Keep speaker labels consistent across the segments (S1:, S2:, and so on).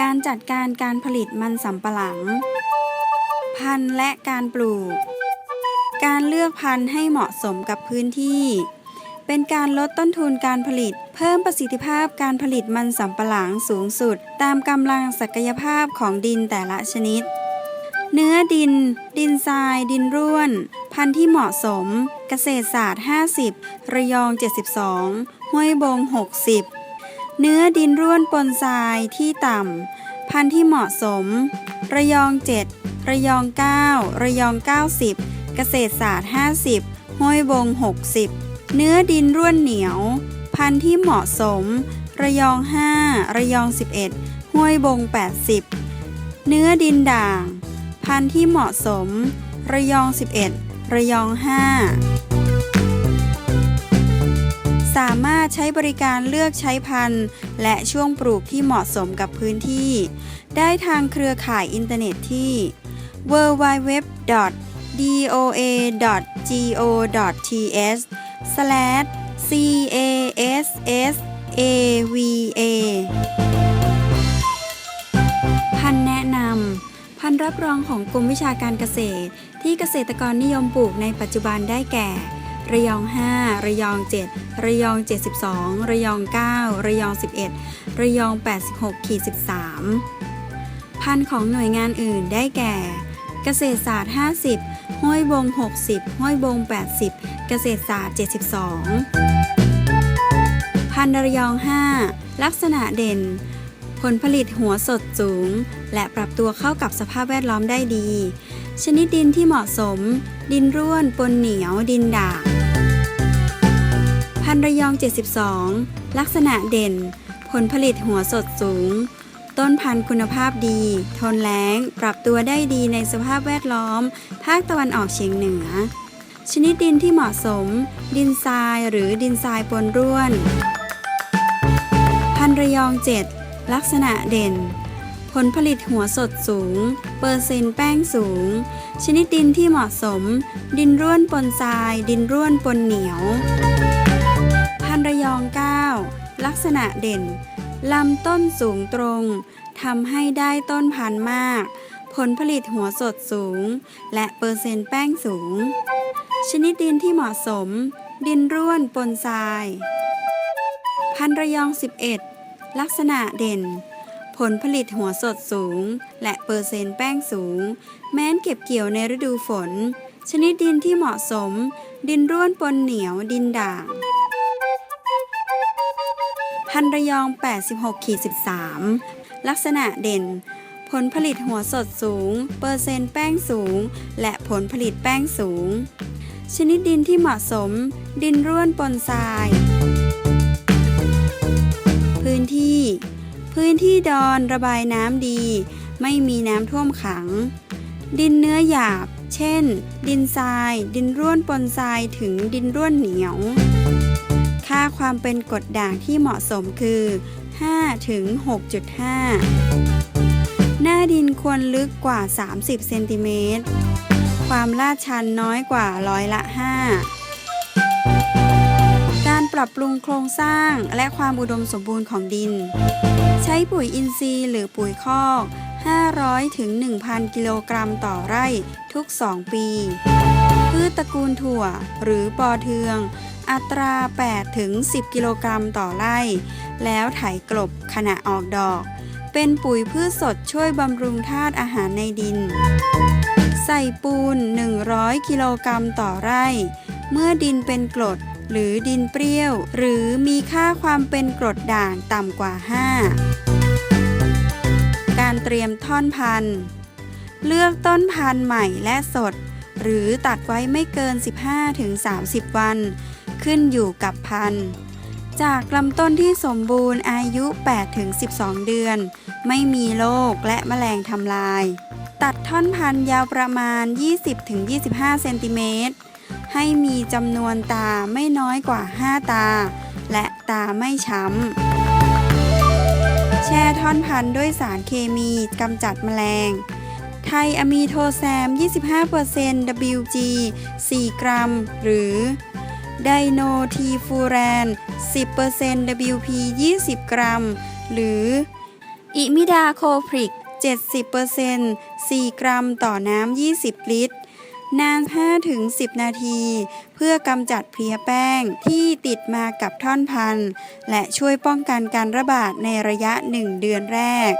S1: การจัดการการผลิตมันสำปะหลัง พันธุ์และการปลูก การเลือกพันธุ์ให้เหมาะสมกับพื้นที่ เป็นการลดต้นทุนการผลิต เพิ่มประสิทธิภาพการผลิตมันสำปะหลังสูงสุด ตามกำลังศักยภาพของดินแต่ละชนิด เนื้อดิน ดินทราย ดินร่วน พันธุ์ที่เหมาะสม เกษตรศาสตร์ 50 ระยอง 72 ห้วยบง 60 เนื้อดินร่วนปนทรายที่ต่ำ พันธุ์ที่เหมาะสม ระยอง 7 ระยอง 9 ระยอง 90 เกษตรศาสตร์ 50 ห้วยบง 60 เนื้อดินร่วนเหนียว พันธุ์ที่เหมาะสม ระยอง 5 ระยอง 11 ห้วยบง 80 เนื้อดินด่าง พันธุ์ที่เหมาะสม ระยอง 11 ระยอง 5 สามารถใช้บริการเลือกใช้พันธุ์ และช่วงปลูกที่เหมาะสมกับพื้นที่ ได้ทางเครือข่ายอินเทอร์เน็ตที่ www.doa.go.th/cassava พันธุ์แนะนำ พันธุ์รับรองของกรมวิชาการเกษตร ที่เกษตรกรนิยมปลูกในปัจจุบันได้แก่ ระยอง 5 ระยอง 7 ระยอง 72 ระยอง 9 ระยอง 11 ระยอง 86ขีด13 พันของหน่วยงานอื่นได้แก่ เกษตรศาสตร์ 50 ห้วยบง 60 ห้วยบง 80 เกษตรศาสตร์ 72 พันระยอง 5 ลักษณะเด่น ผลผลิตหัวสดสูง และปรับตัวเข้ากับสภาพแวดล้อมได้ดีชนิดดินที่เหมาะสม ดินร่วน ปนเหนียว ดินด่าง พันธุ์ระยอง 72 ลักษณะเด่น ผลผลิตหัวสดสูง ต้นพันธุ์คุณภาพดี ทนแล้ง ปรับตัวได้ดีในสภาพแวดล้อม ภาคตะวันออกเฉียงเหนือ ชนิดดินที่เหมาะสม ดินทรายหรือดินทรายปนร่วน พันธุ์ระยอง 7 ลักษณะเด่นผลผลิตหัวสดสูง เปอร์เซ็นต์แป้งสูง ชนิดดินที่เหมาะสม ดินร่วนปนทราย ดินร่วนปนเหนียว ระยอง 9 ลักษณะเด่น ลำต้นสูงตรง ทำให้ได้ต้นพันธุ์มาก ผลผลิตหัวสดสูง และเปอร์เซ็นต์แป้งสูง ชนิดดินที่เหมาะสม ดินร่วนปนทราย พันระยอง 11 ลักษณะเด่น ผลผลิตหัวสดสูง และเปอร์เซ็นต์แป้งสูง แม้นเก็บเกี่ยวในฤดูฝน ชนิดดินที่เหมาะสม ดินร่วนปนเหนียวดินด่าง พันระยอง 86ขีด13 ลักษณะเด่น ผลผลิตหัวสดสูง เปอร์เซ็นต์แป้งสูง และผลผลิตแป้งสูง ชนิดดินที่เหมาะสม ดินร่วนปนทราย พื้นที่ พื้นที่ดอนระบายน้ำดี ไม่มีน้ำท่วมขัง ดินเนื้อหยาบ เช่น ดินทราย ดินร่วนปนทรายถึงดินร่วนเหนียว ค่าความเป็นกรดด่างที่เหมาะสมคือ 5 ถึง 6.5 หน้าดินควรลึกกว่า 30 เซนติเมตร ความลาดชันน้อยกว่าร้อยละ 5 การปรับปรุงโครงสร้างและความอุดมสมบูรณ์ของดิน ใช้ปุ๋ยอินทรีย์หรือปุ๋ยคอก 500 ถึง 1,000 กิโลกรัมต่อไร่ทุก 2 ปี พืชตระกูลถั่วหรือปอเทือง อัตรา 8 ถึง 10 กิโลกรัมต่อไร่ แล้วไถกลบขณะออกดอก เป็นปุ๋ยพืชสดช่วยบำรุงธาตุอาหารในดิน ใส่ปูน 100 กิโลกรัมต่อไร่ เมื่อดินเป็นกรดหรือดินเปรี้ยว หรือมีค่าความเป็นกรดด่างต่ำกว่า 5 การเตรียมท่อนพันธุ์ เลือกต้นพันธุ์ใหม่และสด หรือตัดไว้ไม่เกิน 15-30 วัน ขึ้นอยู่กับพันธุ์ จากลำต้นที่สมบูรณ์อายุ 8-12 เดือน ไม่มีโรคและแมลงทำลาย ตัดท่อนพันธุ์ยาวประมาณ 20-25 เซนติเมตร ให้มีจำนวนตาไม่น้อยกว่า 5 ตา และตาไม่ช้ำแช่ท่อนพันธุ์ด้วยสารเคมีกำจัดแมลง ไทยอะมีโทแซม 25% WG 4 กรัม หรือไดโนทีฟูแรน 10% WP 20 กรัม หรืออิมิดาโคพริก 70% 4 กรัมต่อน้ำ 20 ลิตร นาน 5-10 นาที เพื่อกำจัดเพลียแป้งที่ติดมากับท่อนพันธุ์และช่วยป้องกันการระบาดในระยะ 1 เดือนแรก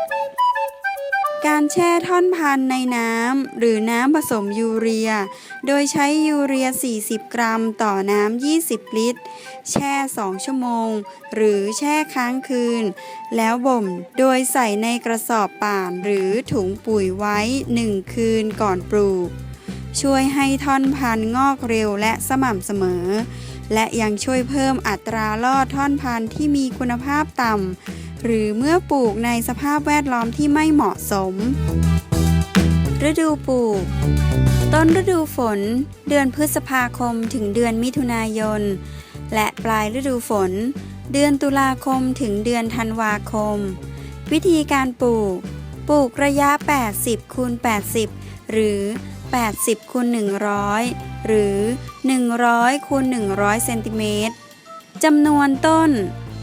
S1: การแช่ท่อนพันในน้ำหรือน้ำผสมยูเรีย โดยใช้ยูเรีย 40 กรัมต่อน้ำ 20 ลิตร แช่ 2 ชั่วโมง หรือแช่ค้างคืน แล้วบ่มโดยใส่ในกระสอบป่านหรือถุงปุ๋ยไว้ 1 คืนก่อนปลูก ช่วยให้ท่อนพันงอกเร็วและสม่ำเสมอ และยังช่วยเพิ่มอัตราลอดท่อนพันธุ์ที่มีคุณภาพต่ำ หรือเมื่อปลูกในสภาพแวดล้อมที่ไม่เหมาะสม ฤดูปลูก ต้นฤดูฝน เดือนพฤษภาคมถึงเดือนมิถุนายน และปลายฤดูฝน เดือนตุลาคมถึงเดือนธันวาคม วิธีการปลูก ปลูกระยะ 80คูณ80 หรือ 80คูณ100 หรือ 100คูณ100เซนติเมตรจำนวนต้น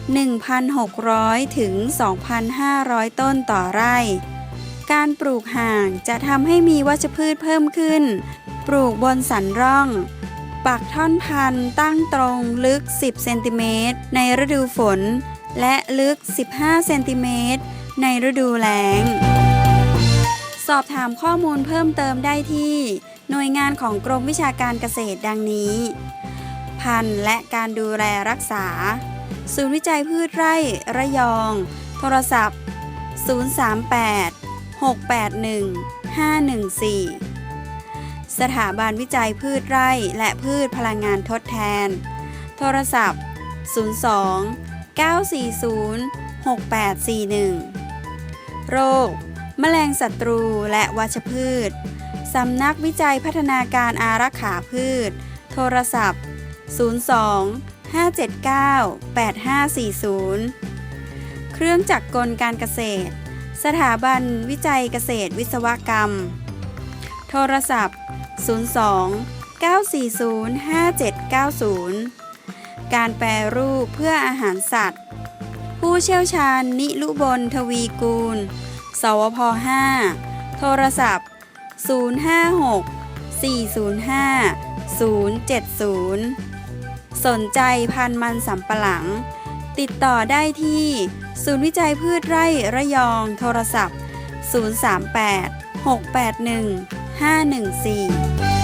S1: 1,600 ถึง 2,500 ต้นต่อไร่ การปลูกห่างจะทำให้มีวัชพืชเพิ่มขึ้น ปลูกบนสันร่อง ปักท่อนพันธุ์ตั้งตรงลึก 10 เซนติเมตรในฤดูฝน และลึก 15 เซนติเมตรในฤดูแล้ง สอบถามข้อมูลเพิ่มเติมได้ที่ หน่วยงานของกรมวิชาการเกษตรดังนี้ พันธุ์และการดูแลรักษา ศูนย์วิจัยพืชไร่ระยอง โทรศัพท์ 038 681 514 สถาบันวิจัยพืชไร่และพืชพลังงานทดแทน โทรศัพท์ 02 940 6841 โรค แมลงศัตรูและวัชพืช สำนักวิจัยพัฒนาการอารักขาพืช โทรศัพท์ 02 579 8540 เครื่องจักรกลการเกษตร สถาบันวิจัยเกษตรวิศวกรรม โทรศัพท์ 02 940 5790 การแปรรูปเพื่ออาหารสัตว์ ผู้เชี่ยวชาญนิลุบลทวีกูล สวพ 5 โทรศัพท์ 056 405 070 สนใจพันธุ์มันสำปะหลัง ติดต่อได้ที่ ศูนย์วิจัยพืชไร่ระยอง โทรศัพท์ 038 681 514